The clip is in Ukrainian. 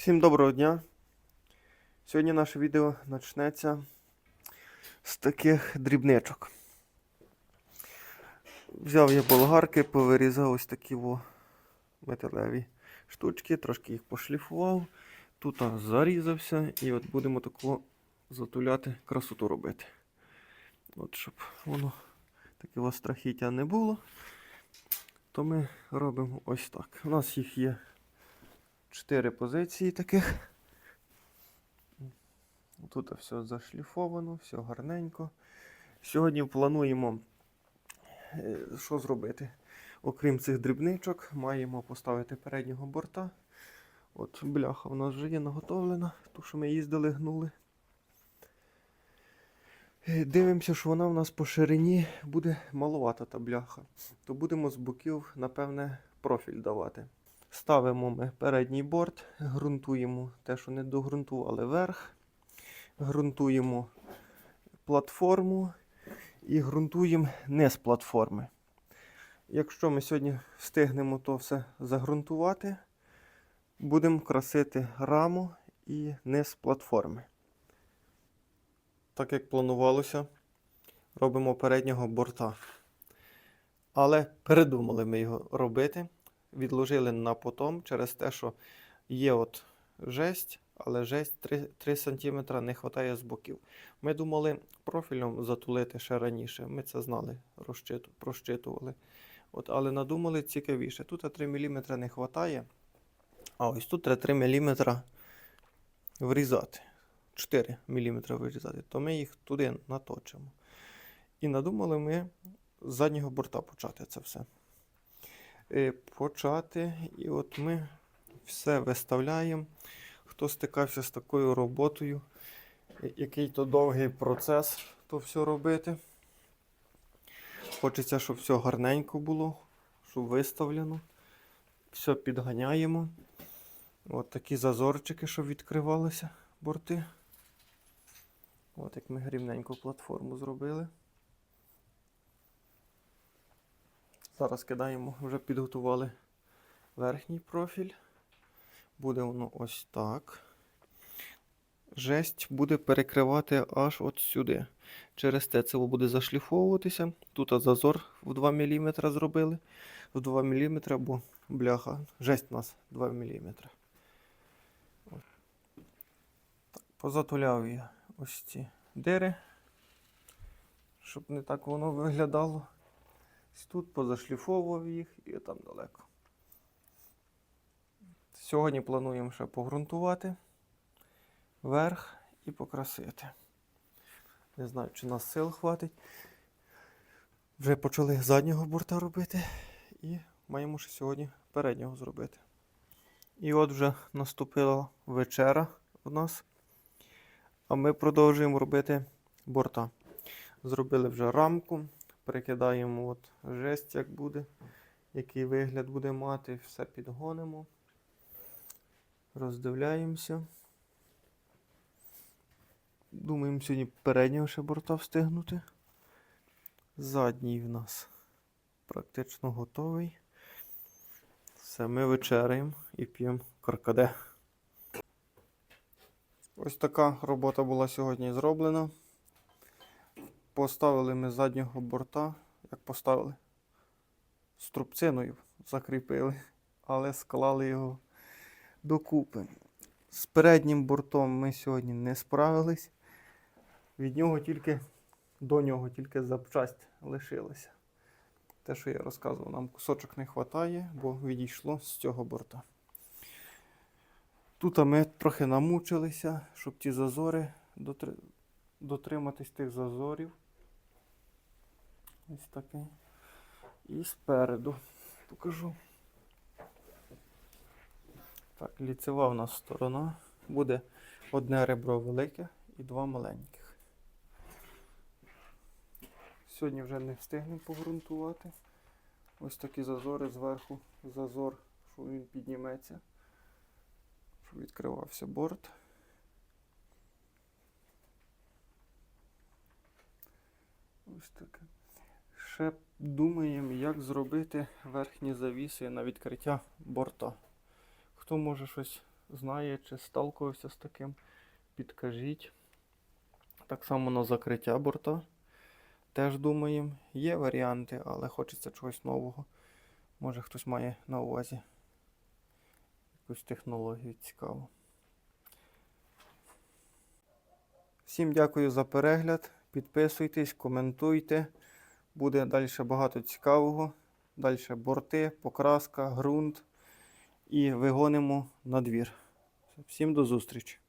Всім доброго дня. Сьогодні наше відео почнеться з таких дрібничок. Взяв я болгарки, повирізав ось такі во металеві штучки, трошки їх пошліфував. Тут зарізався і от будемо таку затуляти, красоту робити. От щоб воно такого страхіття не було, то ми робимо ось так. У нас їх є чотири позиції таких. Тут все зашліфовано, все гарненько. Сьогодні плануємо, е, що зробити. Окрім цих дрібничок, маємо поставити переднього борта. От бляха в нас вже є наготовлена, ту, що ми їздили, гнули. Е, Дивимося, що вона в нас по ширині буде маловата та бляха. То будемо з боків, напевне, профіль давати. Ставимо ми передній борт, ґрунтуємо те, що не догрунтували верх, ґрунтуємо платформу і ґрунтуємо низ платформи. Якщо ми сьогодні встигнемо то все загрунтувати, будемо красити раму і низ платформи. Так як планувалося, робимо переднього борта. Але передумали ми його робити відложили на потом через те, що є от жесть, але жесть 3, 3 см не вистачає з боків. Ми думали профілем затулити ще раніше. Ми це знали, розчиту, прощитували. От, але надумали цікавіше. Тут 3 мм не вистачає, а ось тут 3 мм врізати. 4 мм вирізати, то ми їх туди наточимо. І надумали ми з заднього борта почати це все почати. І от ми все виставляємо. Хто стикався з такою роботою, е, який то довгий процес то все робити. Хочеться, щоб все гарненько було, щоб виставлено. Все підганяємо. От такі зазорчики, щоб відкривалися борти. От як ми рівненьку платформу зробили. Зараз кидаємо, вже підготували верхній профіль. Буде воно ось так. Жесть буде перекривати аж от сюди. Через те це буде зашліфовуватися. Тут зазор в 2 мм зробили. В 2 мм, бо бляха. Жесть у нас 2 мм. Так, позатуляв я ось ці дири, щоб не так воно виглядало. Тут позашліфовував їх і там далеко. Сьогодні плануємо ще погрунтувати верх і покрасити. Не знаю, чи нас сил хватить. Вже почали заднього борта робити і маємо ще сьогодні переднього зробити. І от вже наступила вечера у нас. А ми продовжуємо робити борта. Зробили вже рамку. Прикидаємо от жесть, як буде, який вигляд буде мати, все підгонимо. Роздивляємося. Думаємо сьогодні переднього ще борта встигнути. Задній в нас практично готовий. Все, ми вечеряємо і п'ємо каркаде. Ось така робота була сьогодні зроблена. Поставили ми заднього борта, як поставили, струбциною закріпили, але склали його докупи. З переднім бортом ми сьогодні не справились. Від нього тільки до нього тільки запчасть лишилася. Те, що я розказував, нам кусочок не вистачає, бо відійшло з цього борта. Тут ми трохи намучилися, щоб ті зазори дотри... дотриматись тих зазорів. Ось такий. І спереду покажу. Так, ліцева в нас сторона. Буде одне ребро велике і два маленьких. Сьогодні вже не встигнемо погрунтувати. Ось такі зазори зверху, зазор, що він підніметься, щоб відкривався борт. Ось таке. Ще думаємо, як зробити верхні завіси на відкриття борта. Хто може щось знає чи сталкувався з таким, підкажіть. Так само на закриття борта. Теж думаємо, є варіанти, але хочеться чогось нового. Може хтось має на увазі якусь технологію цікаву. Всім дякую за перегляд. Підписуйтесь, коментуйте. Буде далі багато цікавого. Далі борти, покраска, ґрунт. І вигонимо на двір. Всім до зустрічі!